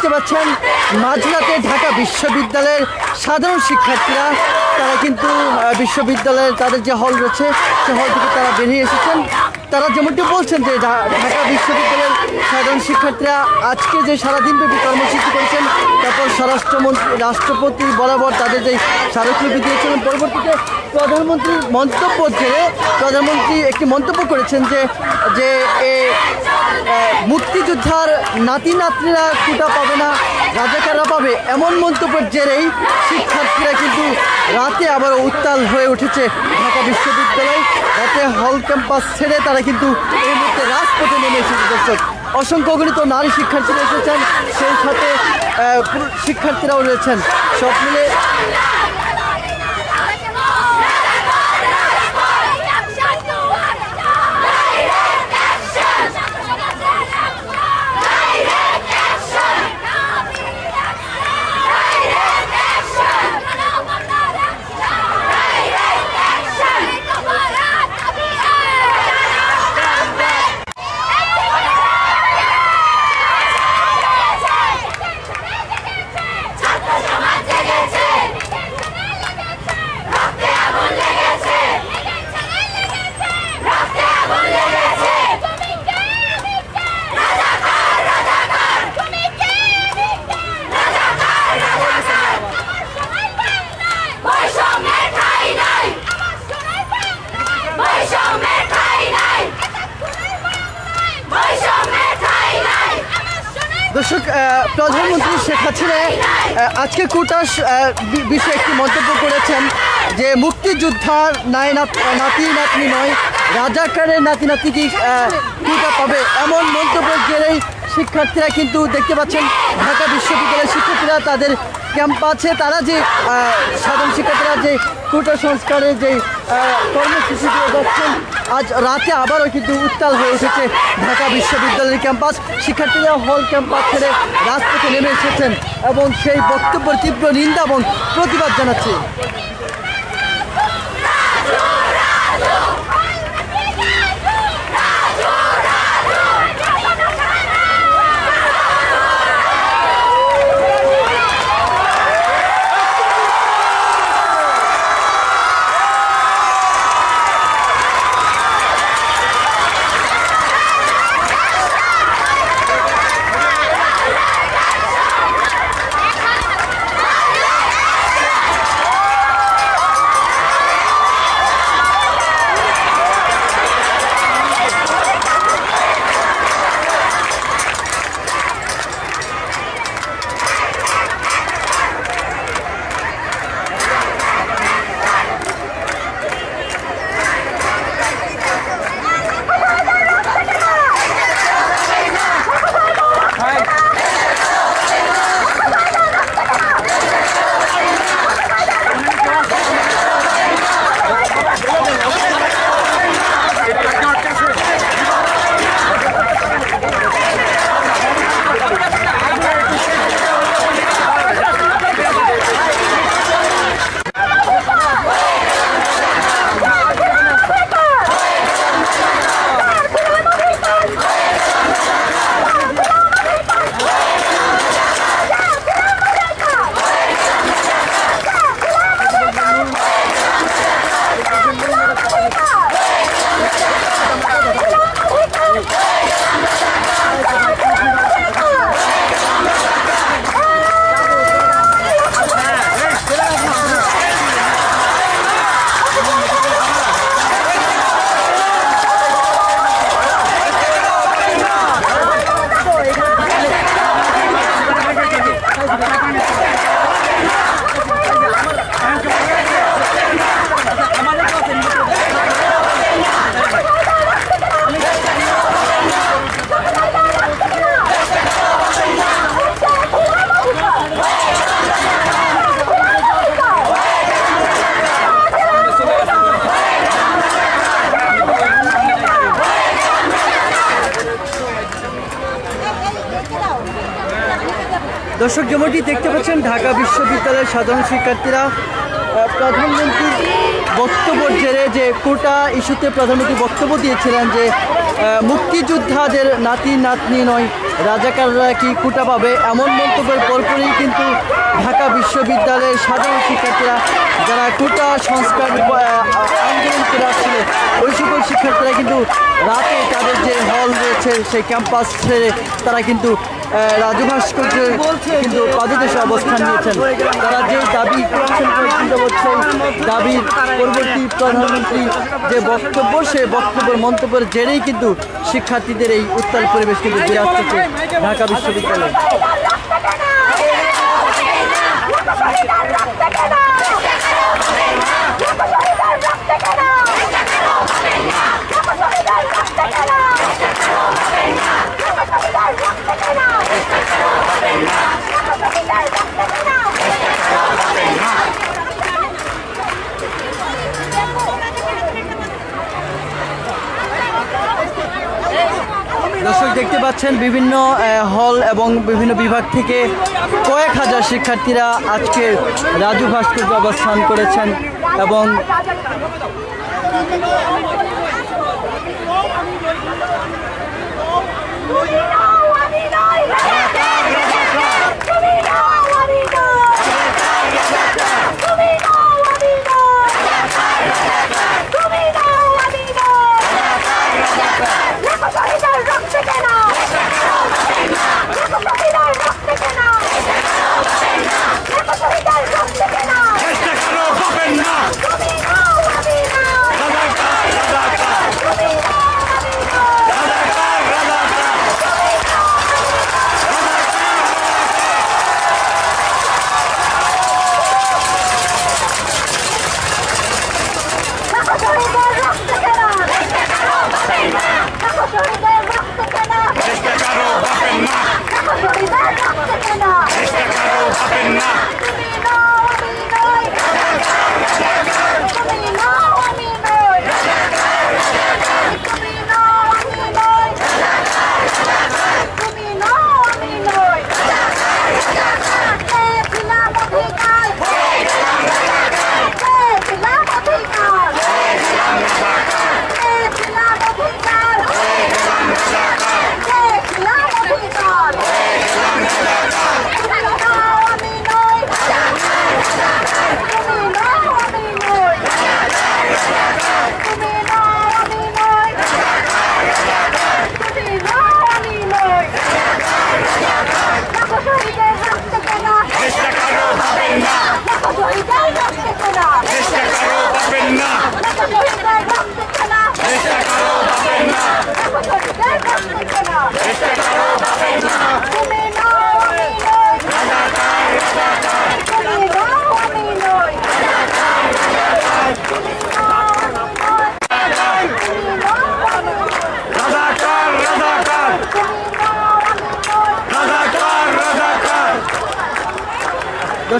দেখতে পাচ্ছেন, মাঝরাতে ঢাকা বিশ্ববিদ্যালয়ের সাধারণ শিক্ষার্থীরা, তারা কিন্তু বিশ্ববিদ্যালয়ের তাদের যে হল রয়েছে, সে হল থেকে তারা বেরিয়ে এসেছেন। তারা যেমনটি বলছেন যে ঢাকা বিশ্ববিদ্যালয়ের সাধারণ শিক্ষার্থীরা আজকে যে সারাদিনব্যাপী কর্মসূচি করেছেন, তারপর স্বরাষ্ট্রমন্ত্রী, রাষ্ট্রপতি বরাবর তাদের যে স্মারকলিপি দিয়েছিলেন পরবর্তীতে প্রধানমন্ত্রীর মন্তব্য জেরে প্রধানমন্ত্রী একটি মন্তব্য করেছেন যে যে মুক্তিযোদ্ধার নাতি নাতনিরা কুটা পাবে না, রাজাকাররা পাবে এমন মন্তব্যের জেরেই শিক্ষার্থীরা কিন্তু রাতে আবার উত্তাল হয়ে উঠেছে ঢাকা বিশ্ববিদ্যালয়। রাতে হল ক্যাম্পাস ছেড়ে তারা কিন্তু এই মুহূর্তে রাজপথে নেমে এসেছে দর্শক। অসংখ্য গণিত নারী শিক্ষার্থীরা এসেছেন, সেই সাথে শিক্ষার্থীরাও রয়েছেন। সব মিলে আহ, আজকে কোটাস বিষয়ে একটি মন্তব্য করেছেন যে মুক্তিযোদ্ধার নাই নাত- নাতি নাতনি নয় রাজাকারের নাতি নাতি কি পাবে। এমন মন্তব্যের জেরেই শিক্ষার্থীরা কিন্তু দেখতে পাচ্ছেন ঢাকা বিশ্ববিদ্যালয়ের শিক্ষার্থীরা তাদের ক্যাম্পাসে তারা যে সাধারণ শিক্ষার্থীরা যে কুটা সংস্কারের যে কর্মসূচি দিয়ে যাচ্ছেন আজ রাতে আবারও কিন্তু উত্তাল হয়ে উঠেছে ঢাকা বিশ্ববিদ্যালয়ের ক্যাম্পাস। শিক্ষার্থীরা হল ক্যাম্পাস ছেড়ে রাজপথে নেমে এসেছেন এবং সেই বক্তব্যের তীব্র নিন্দা এবং প্রতিবাদ জানাচ্ছে দর্শক যেমনটি দেখতে পাচ্ছেন, ঢাকা বিশ্ববিদ্যালয়ের সাধারণ শিক্ষার্থীরা প্রধানমন্ত্রীর বক্তব্যের জেরে যে কোটা ইস্যুতে প্রধানমন্ত্রী বক্তব্য দিয়েছিলেন যে মুক্তিযোদ্ধাদের নাতি নাতনি নয়, রাজাকাররা কি কোটা পাবে এমন মন্তব্যের পরপরই কিন্তু ঢাকা বিশ্ববিদ্যালয়ের সাধারণ শিক্ষার্থীরা, যারা কোটা সংস্কার আন্দোলন করে আসছিল, ওই সকল শিক্ষার্থীরা কিন্তু রাতে তাদের রয়েছে সেই ক্যাম্পাস ছেড়ে তারা কিন্তু রাজু ভাস্কর্যে কিন্তু পাদদেশে অবস্থান নিয়েছেন। তারা যে দাবি করছেন দাবির পরবর্তী প্রধানমন্ত্রী যে বক্তব্য, সেই বক্তব্যের মন্তব্যের জেরেই কিন্তু শিক্ষার্থীদের এই উত্তাল পরিবেশ কিন্তু বিরাজ করছে ঢাকা বিশ্ববিদ্যালয়ে। দর্শক, দেখতে পাচ্ছেন বিভিন্ন হল এবং বিভিন্ন বিভাগ থেকে কয়েক হাজার শিক্ষার্থীরা আজকে রাজু ভাস্কর্য অবস্থান করেছেন এবং চেষ্টা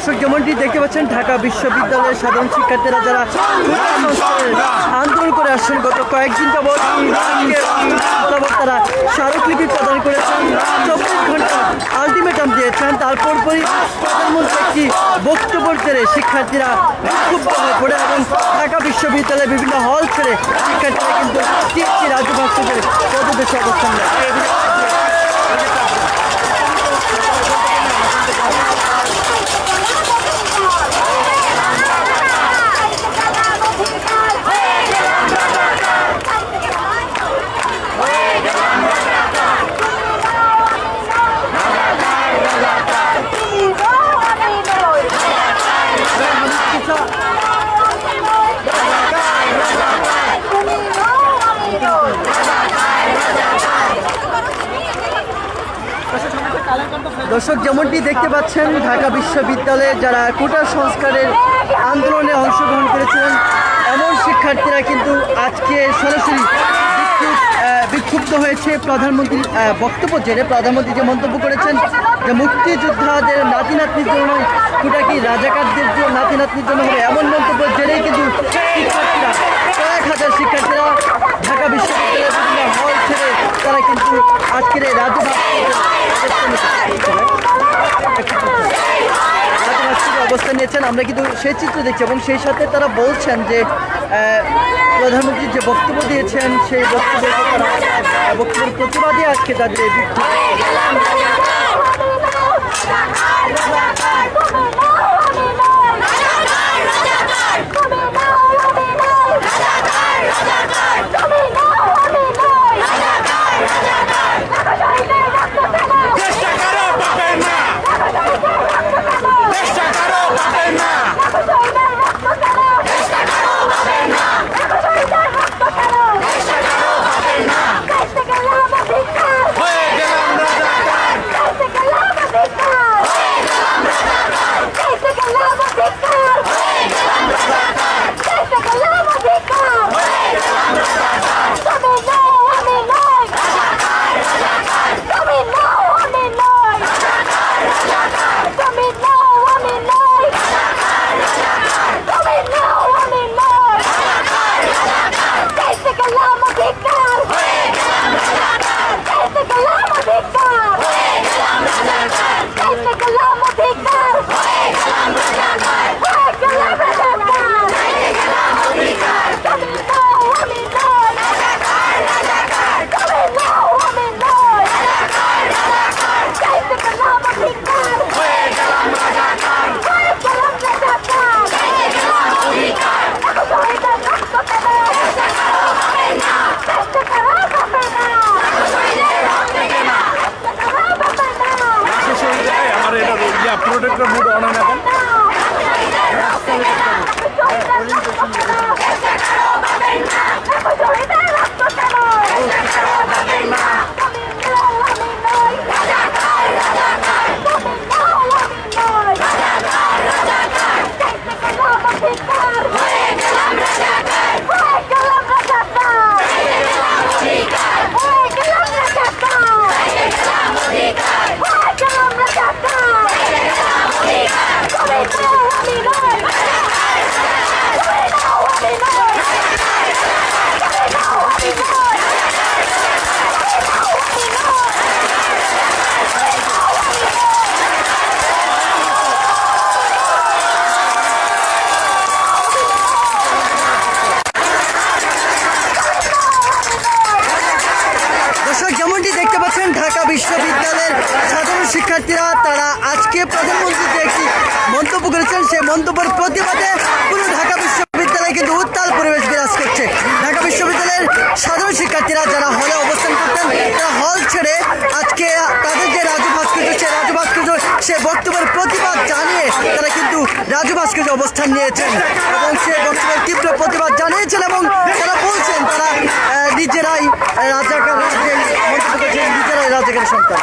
দর্শক যেমনটি দেখতে পাচ্ছেন, ঢাকা বিশ্ববিদ্যালয়ের সাধারণ শিক্ষার্থীরা যারা আন্দোলন করে আসছেন, গত কয়েকদিন তারা স্মারকলিপি প্রদান করেছেন, চব্বিশ ঘণ্টা আলটিমেটাম দিয়েছেন। তারপর পরই প্রধানমন্ত্রী একটি বক্তব্যের জেরে শিক্ষার্থীরা বিক্ষুব্ধ হয়ে পড়ে এবং ঢাকা বিশ্ববিদ্যালয়ের বিভিন্ন হল ছেড়ে শিক্ষার্থীরা কিন্তু রাজ্য ভাস্কর্যের পদদেশে অবস্থান নেয় দর্শক যেমনটি দেখতে পাচ্ছেন ঢাকা বিশ্ববিদ্যালয়ে যারা কোটা সংস্কারের আন্দোলনে অংশগ্রহণ করেছিলেন এমন শিক্ষার্থীরা কিন্তু আজকে সরাসরি বিক্ষুব্ধ, হয়েছে। প্রধানমন্ত্রীর বক্তব্য জেনে প্রধানমন্ত্রী যে মন্তব্য করেছেন যে মুক্তিযোদ্ধাদের নাতি নাতনির জন্য নয় কোটা কি রাজাকারদের জন্য নাতি নাতনির জন্য হবে এমন মন্তব্য জেনেই কিন্তু শিক্ষার্থীরা কয়েক হাজার শিক্ষার্থীরা ঢাকা বিশ্ববিদ্যালয়ের বিভিন্ন হল ছেড়ে তারা কিন্তু আজকের এই রাজ্য অবস্থান আমরা কিন্তু সেই চিত্র দেখছি এবং সেই সাথে তারা বলছেন যে প্রধানমন্ত্রী যে বক্তব্য দিয়েছেন, সেই বক্তব্যের বক্তব্যের প্রতিবাদে আজকে তাদের এই বিক্ষোভ। শিক্ষার্থীরা, তারা আজকে প্রধানমন্ত্রী যে একটি মন্তব্য করেছেন। সেই মন্তব্যের প্রতিবাদে পুরো ঢাকা বিশ্ববিদ্যালয়ে কিন্তু উত্তাল পরিবেশ বিরাজ করছে। ঢাকা বিশ্ববিদ্যালয়ের সাধারণ শিক্ষার্থীরা যারা হলে অবস্থান করতেন, তারা হল ছেড়ে আজকে তাদের যে রাজু ভাস্কর্য সেই রাজু ভাস্কর্য, সে বক্তব্যের প্রতিবাদ জানিয়ে তারা কিন্তু রাজু ভাস্কর্য অবস্থান নিয়েছেন। এবং সে বক্তব্যের তীব্র প্রতিবাদ জানিয়েছেন এবং তারা বলছেন, তারা নিজেরাই রাজাকার নিজেরাই রাজাকার সন্তান।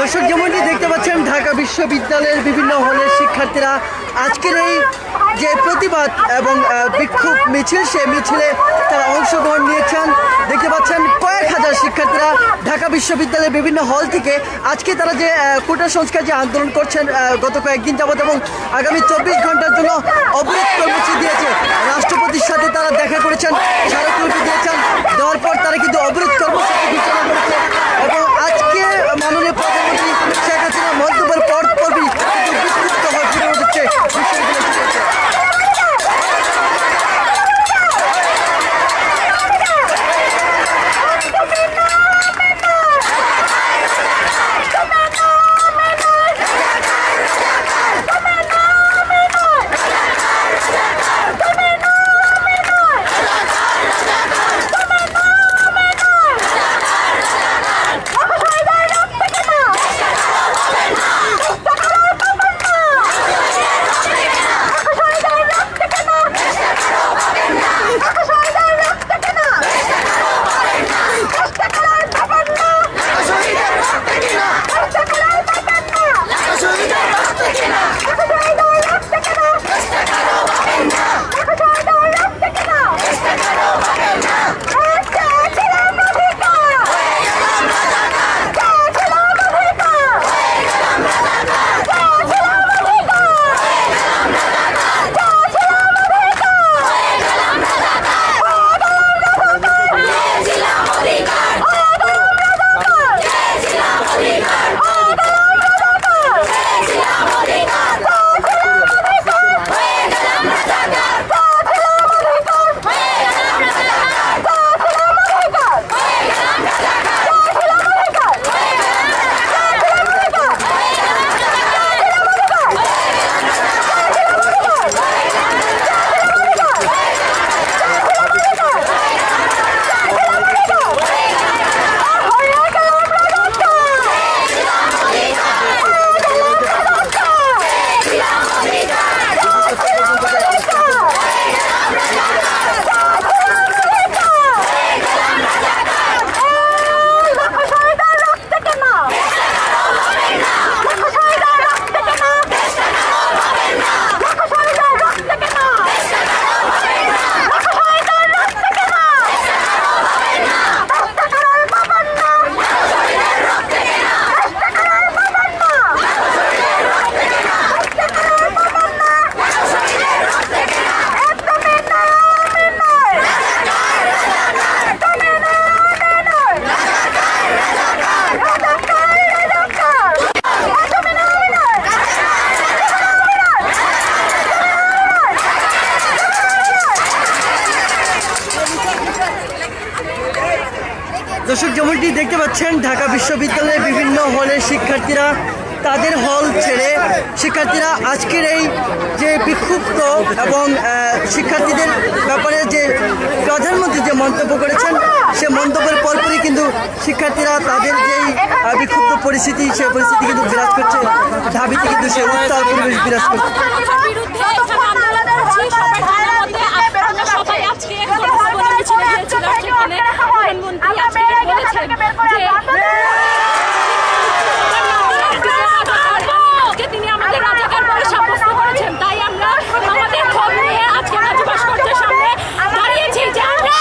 দর্শক যেমনটি দেখতে পাচ্ছেন ঢাকা বিশ্ববিদ্যালয়ের বিভিন্ন হলের শিক্ষার্থীরা আজকের এই যে প্রতিবাদ এবং বিক্ষোভ মিছিল, সেই মিছিলে তারা অংশগ্রহণ নিয়েছেন। দেখতে পাচ্ছেন কয়েক হাজার শিক্ষার্থীরা ঢাকা বিশ্ববিদ্যালয়ের বিভিন্ন হল থেকে আজকে তারা যে কোটা সংস্কার যে আন্দোলন করছেন গত কয়েকদিন যাবত এবং আগামী চব্বিশ ঘণ্টার জন্য অবরোধ কর্মসূচি দিয়েছে। রাষ্ট্রপতির সাথে তারা দেখা করেছেন, স্মারকলিপি দিয়েছেন। দেওয়ার পর তারা কিন্তু অবরোধ কর্মসূচি দর্শক, যেমনটি দেখতে পাচ্ছেন, ঢাকা বিশ্ববিদ্যালয়ের বিভিন্ন হলের শিক্ষার্থীরা তাদের হল ছেড়ে শিক্ষার্থীরা আজকের এই যে বিক্ষুব্ধ এবং শিক্ষার্থীদের ব্যাপারে যে প্রধানমন্ত্রী যে মন্তব্য করেছেন, সে মন্তব্যের পরপরই কিন্তু শিক্ষার্থীরা তাদের যেই বিক্ষুব্ধ পরিস্থিতি, সে পরিস্থিতি কিন্তু বিরাজ করছে। ঢাবিতে কিন্তু সে উত্তাল পরিবেশ বিরাজ করছে বিরুদ্ধে এখানে আন্দোলন করছি সবার ধারণার মধ্যে আমরা সবাই আজকে গণভবনে মিছিলে গিয়েছিলাম সেখানে প্রধানমন্ত্রী আজকে বলেছেন যে তিনি আমাদের রাজাকার বলে সাব্যস্ত করেছেন তাই আমরা আমাদের ক্ষোভ নিয়ে আজকে রাজু ভাস্কর্যের সামনে দাঁড়িয়েছি যে আমরা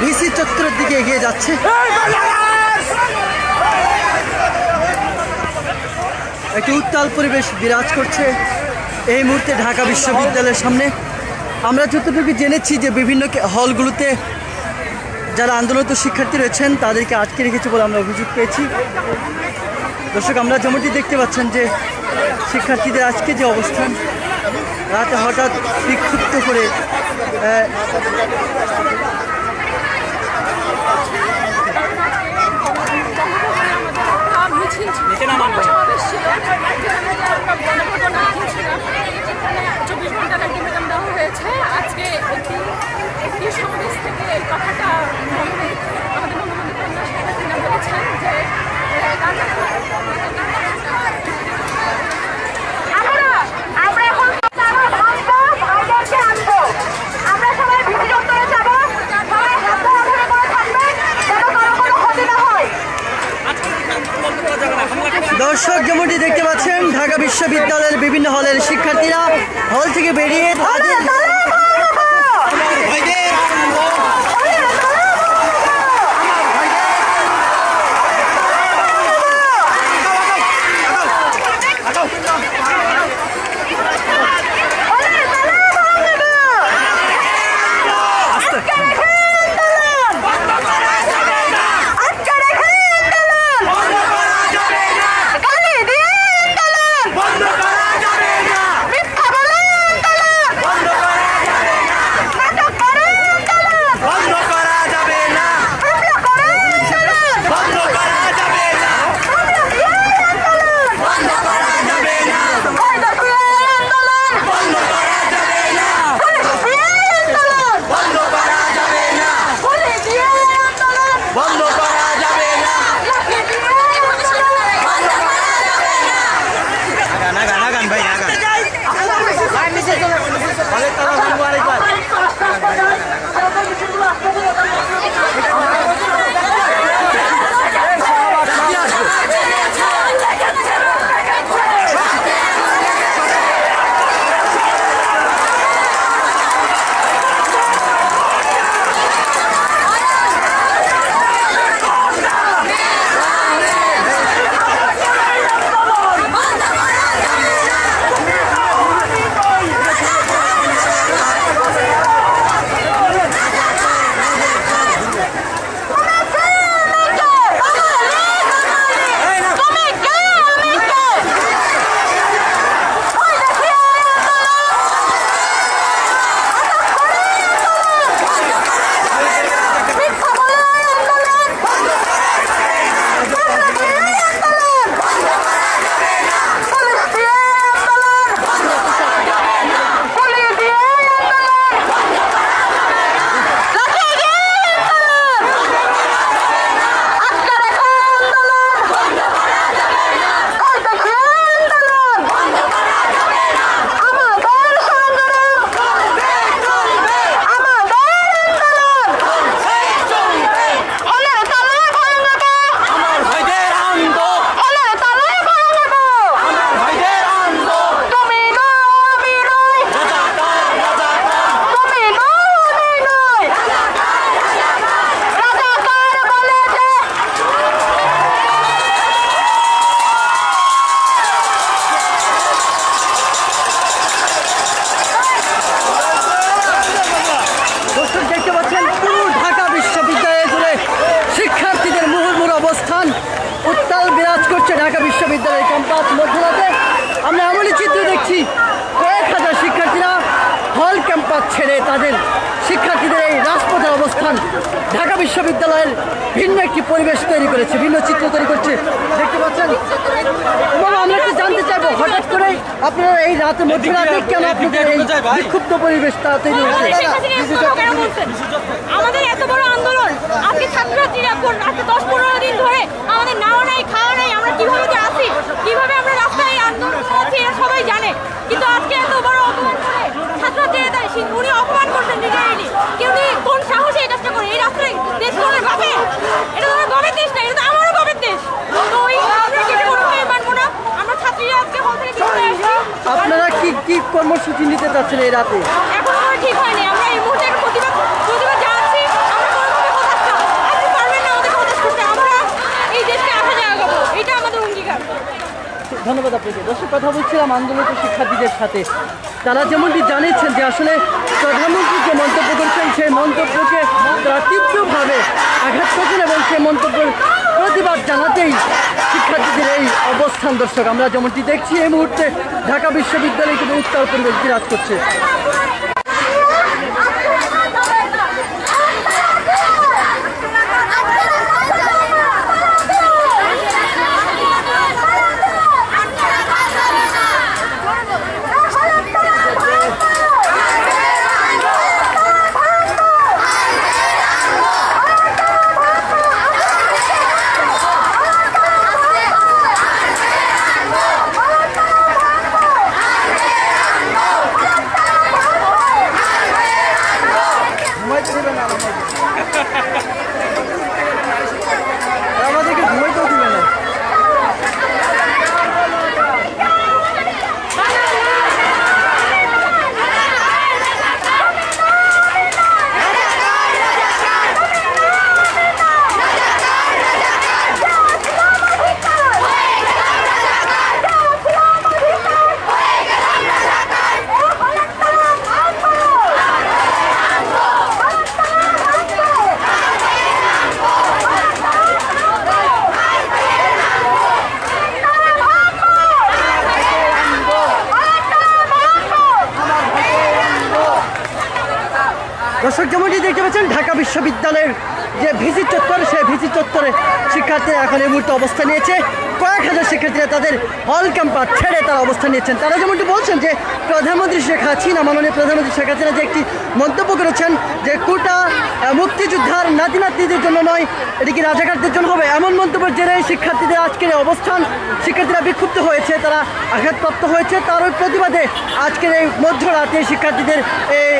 ভিসি চত্বরের দিকে এগিয়ে যাচ্ছে। একটি উত্তাল পরিবেশ বিরাজ করছে এই মুহূর্তে ঢাকা বিশ্ববিদ্যালয়ের সামনে। আমরা যতটুকু জেনেছি যে বিভিন্ন হলগুলোতে যারা আন্দোলনত শিক্ষার্থী রয়েছেন তাদেরকে আটকে রেখেছে বলে আমরা অভিযোগ পেয়েছি। দর্শক আমরা যেমনটি দেখতে পাচ্ছেন যে শিক্ষার্থীদের আজকে যে অবস্থান রাতে হঠাৎ বিক্ষুব্ধ করে চব্বিশ ঘণ্টার আলটিমেটাম দেওয়া হয়েছে আজকে একটি একটি সমাবেশ থেকে এই কথাটা আমাদের বঙ্গবন্ধু কন্যা শেখ হাসিনা বলেছেন যে আমরা আমরা এখন আমরা ভাঙবো ভাইদেরকে আনব আমরা সবাই ভিড় উত্তরে যাব সবাই হাত ধরে করে থাকবেন যেন কারও কোনো ক্ষতি না হয় দর্শক যেমনটি দেখতে পাচ্ছেন ঢাকা বিশ্ববিদ্যালয়ের বিভিন্ন হলের শিক্ষার্থীরা হল থেকে আপনারা এই রাতে মধ্যরাতে কেন আপনাদের এই বিক্ষুব্ধ পরিবেশটা তৈরি হয়েছে শেখ হাসিনা এসব কথা কেন বলছেন? আমাদের এত বড় আন্দোলন আজকে ছাত্রছাত্রীরা কোন- আজকে দশ পনেরো দিন ধরে আমাদের নাওয়া নাই খাওয়া নাই আমরা কীভাবে যে আছি কীভাবে আমরা রাস্তায় এই আন্দোলন করছি এরা সবাই জানে কিন্তু আজকে এত বড় অপমান করে ছাত্রছাত্রীরা তাই সে- উনি অপমান করছেন ডিজাইনি কেউ কোন সাহসে এই কাজটা করে এই রাস্তায় দেশ কোনের বাপে এটা তো আমার বাপের দেশ না এটা তো আমারও বাপের দেশ তো ওই আমরা কি কোনোভাবে মানবো না আমরা ছাত্রীরা আজকে হল থেকে চলে আসছি আপনারা কি কর্মসূচি নিতে চাচ্ছেন এই রাতে? ঠিক হয়নি। আমরা এই মুহূর্তে প্রতিবাদ প্রতিবাদ জানাচ্ছি। ধন্যবাদ আপনাকে। দর্শক কথা বলছিলাম আন্দোলিত শিক্ষার্থীদের সাথে। তারা যেমনটি জানিয়েছেন যে আসলে প্রধানমন্ত্রী যে মন্তব্য করেছেন সেই মন্তব্যকে তারা তীব্রভাবে আঘাত করছেন এবং সেই মন্তব্যের প্রতিবাদ জানাতেই শিক্ষার্থীদের এই অবস্থান, দর্শক, আমরা যেমনটি দেখছি, এই মুহূর্তে ঢাকা বিশ্ববিদ্যালয় কিন্তু উত্তর পরিবেশ বিরাজ করছে ঘুমাইতে দেবে না আমাদেরকে ঘুমাইতেও দিবে না দর্শক যেমনটি দেখতে পাচ্ছেন ঢাকা বিশ্ববিদ্যালয়ের যে ভিজিট চত্বর, সেই ভিজি চত্বরে শিক্ষার্থীরা এখন এই মুহূর্তে অবস্থান নিয়েছে। কয়েক হাজার শিক্ষার্থীরা তাদের হল ক্যাম্পাস অবস্থান নিয়েছেন। তারা যেমনটি বলছেন যে প্রধানমন্ত্রী শেখ হাসিনা, মাননীয় প্রধানমন্ত্রী শেখ হাসিনা যে একটি মন্তব্য করেছেন যে কোটা মুক্তিযোদ্ধার নাতি নাতনিদের জন্য নয়, এটি কি রাজাঘাটদের জন্য হবে? এমন মন্তব্যের জেরে শিক্ষার্থীদের আজকের অবস্থান, শিক্ষার্থীরা বিক্ষুব্ধ হয়েছে, তারা আঘাতপ্রাপ্ত হয়েছে। তার ওই প্রতিবাদে আজকের এই মধ্যরাতে শিক্ষার্থীদের এই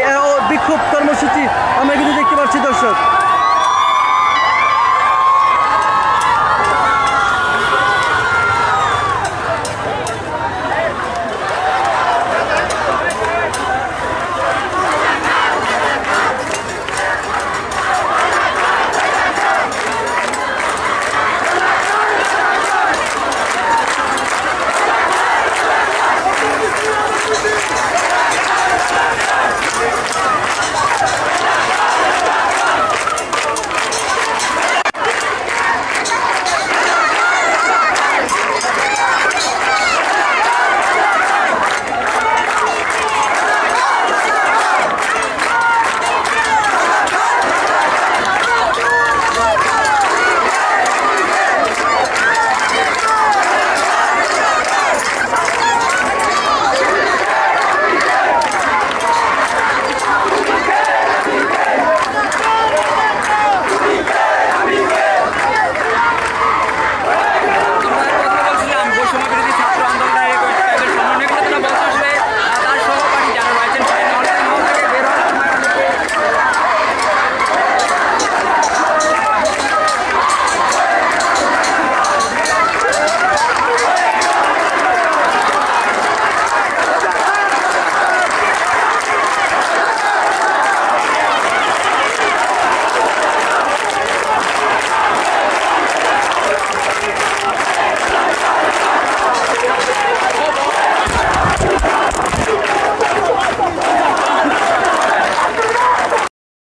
বিক্ষোভ কর্মসূচি আমরা কিন্তু দেখতে পাচ্ছি, দর্শক।